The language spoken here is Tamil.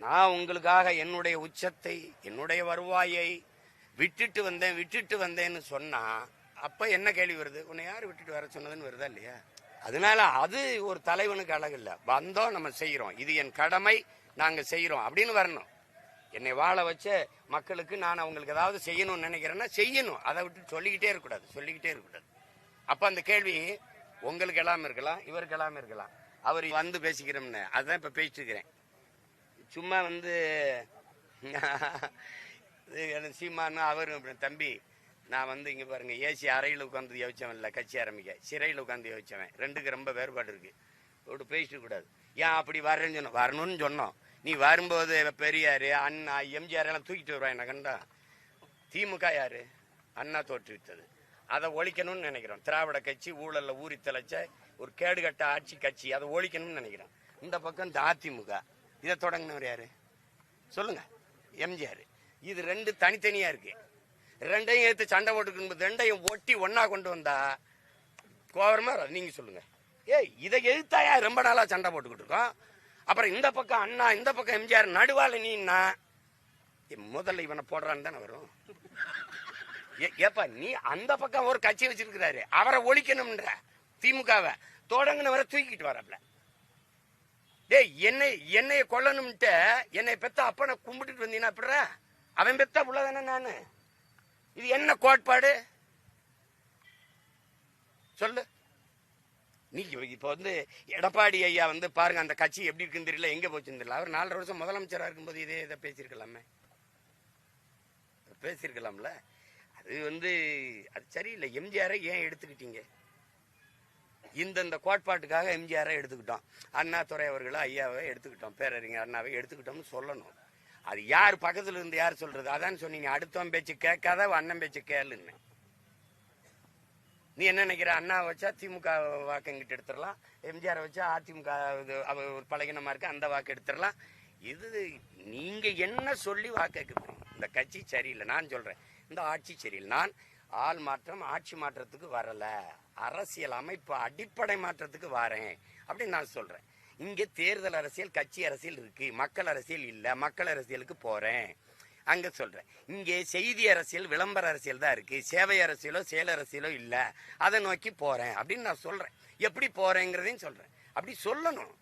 நான் உங்களுக்காக என்னுடைய உச்சத்தை என்னுடைய வருவாயை விட்டுட்டு வந்தேன் விட்டுட்டு வந்தேன்னு சொன்னா அப்ப என்ன கேள்வி வருது? உன்னை யார் விட்டுட்டு வர சொன்னதுன்னு வருதா இல்லையா? அதனால அது ஒரு தலைவனுக்கு அழகு இல்ல. வந்தோம் நம்ம செய்யறோம் இது என் கடமை நாங்க செய்யறோம் அப்படின்னு வரணும். என்னை வாழ வச்ச மக்களுக்கு நான் அவங்களுக்கு ஏதாவது செய்யணும்னு நினைக்கிறேன்னா செய்யணும். அதை விட்டு சொல்லிக்கிட்டே இருக்கக்கூடாது சொல்லிக்கிட்டே இருக்கக்கூடாது. அப்ப அந்த கேள்வி உங்களுக்கு எல்லாம் இருக்கலாம் இவருக்கு எல்லாம் இருக்கலாம். அவர் வந்து பேசிக்கிறோம்னு. அதான் இப்ப பேசிட்டு இருக்கிறேன். சும்மா வந்து இது சீமானு அவரும் தம்பி நான் வந்து இங்கே பாருங்க ஏசி அறையில் உட்காந்து யோசிச்சவன் இல்லை கட்சி ஆரம்பிக்க. சிறையில் உட்காந்து யோசிச்சவன். ரெண்டுக்கு ரொம்ப வேறுபாடு இருக்குது ஒரு பேசிட்டு கூடாது. ஏன் அப்படி வரேன்னு சொன்னோம் வரணும்னு சொன்னோம். நீ வரும்போது பெரியார் அண்ணா எம்ஜிஆர் எல்லாம் தூக்கிட்டு வருவான் என்ன கண்டா? திமுக யார்? அண்ணா தோற்றுவித்தது அதை ஒழிக்கணும்னு நினைக்கிறோம். திராவிட கட்சி ஊழலில் ஊறி தலைச்ச ஒரு கேடுகட்ட ஆட்சி கட்சி அதை ஒழிக்கணும்னு நினைக்கிறோம். இந்த பக்கம் இந்த அதிமுக இதை தொடங்கினவர் யாரு? சொல்லுங்க. எம்ஜிஆர். இது ரெண்டு தனித்தனியா இருக்கு. ரெண்டையும் எடுத்து சண்டை போட்டுக்கணும் ரெண்டையும் ஒட்டி ஒன்னா கொண்டு வந்தா கோவரமா வராது. நீங்க சொல்லுங்க. ஏய் இதை எழுத்தாயா ரொம்ப நாளா சண்டை போட்டுக்கிட்டு இருக்கோம்? அப்புறம் இந்த பக்கம் அண்ணா இந்த பக்கம் எம்ஜிஆர் நடுவால நீன்னா? முதல்ல இவனை போடுறான்னு தானே வரும். ஏ- ஏப்பா நீ அந்த பக்கம் ஒரு கட்சி வச்சிருக்கிறாரு. அவரை ஒழிக்கணும்ன்ற திமுகவை. தொடங்கினவரை தூக்கிட்டு வரப்பல டேய் என்னை என்னைய கொல்லணும்ட்டு என்னை பெத்த அப்பனை கும்பிட்டுட்டு வந்தீங்கன்னா பிற அவன் பெத்த உள்ளதானே நானு? இது என்ன கோட்பாடு? சொல்லு. நீ இப்போ வந்து எடப்பாடி ஐயா வந்து பாருங்க அந்த கட்சி எப்படி இருக்குன்னு தெரியல எங்க போச்சுன்னு தெரியல. அவர் நாலரை வருஷம் முதலமைச்சரா இருக்கும்போது இதே இதை பேசியிருக்கலாமே. பேசியிருக்கலாம்ல. அது வந்து அது சரியில்லை. எம்ஜிஆரை ஏன் எடுத்துக்கிட்டீங்க? இந்தந்த கோட்பாட்டுக்காக எம்ஜிஆரை எடுத்துக்கிட்டோம். அண்ணாதுரை அவர்களை ஐயாவை எடுத்துக்கிட்டோம். பேரறிஞர் அண்ணாவை எடுத்துக்கிட்டோம்னு சொல்லணும். அது யார் பக்கத்துல இருந்து யார் சொல்றது? அதான் சொன்னீங்க. அடுத்தவன் பேச்சு கேட்காத அண்ணன் பேச்சு கேளுன்னு. நீ என்ன நினைக்கிற? அண்ணா வச்சா திமுக வாக்குங்கிட்ட எடுத்துடலாம். எம்ஜிஆர் வச்சா அதிமுக இது அவ ஒரு பழகினமா இருக்கு அந்த வாக்கு எடுத்துடலாம். இது நீங்க என்ன சொல்லி வாக்கு இந்த கட்சி சரியில்லை. நான் சொல்றேன். இந்த ஆட்சி சரியில்லை. நான் ஆள் மாற்றம் ஆட்சி மாற்றத்துக்கு வரல. அரசியல் அமைப்பு அடிப்படை மாற்றத்துக்கு வரேன் அப்படின்னு நான் சொல்றேன். இங்க தேர்தல் அரசியல் கட்சி அரசியல் இருக்கு. மக்கள் அரசியல் இல்ல மக்கள் அரசியலுக்கு போறேன். அங்க சொல்றேன். இங்கே செய்தி அரசியல் விளம்பர அரசியல் தான் இருக்கு. சேவை அரசியலோ செயல் அரசியலோ இல்ல. அதை நோக்கி போறேன் அப்படின்னு நான் சொல்றேன். எப்படி போறேங்கிறதையும் சொல்றேன். அப்படி சொல்லணும்.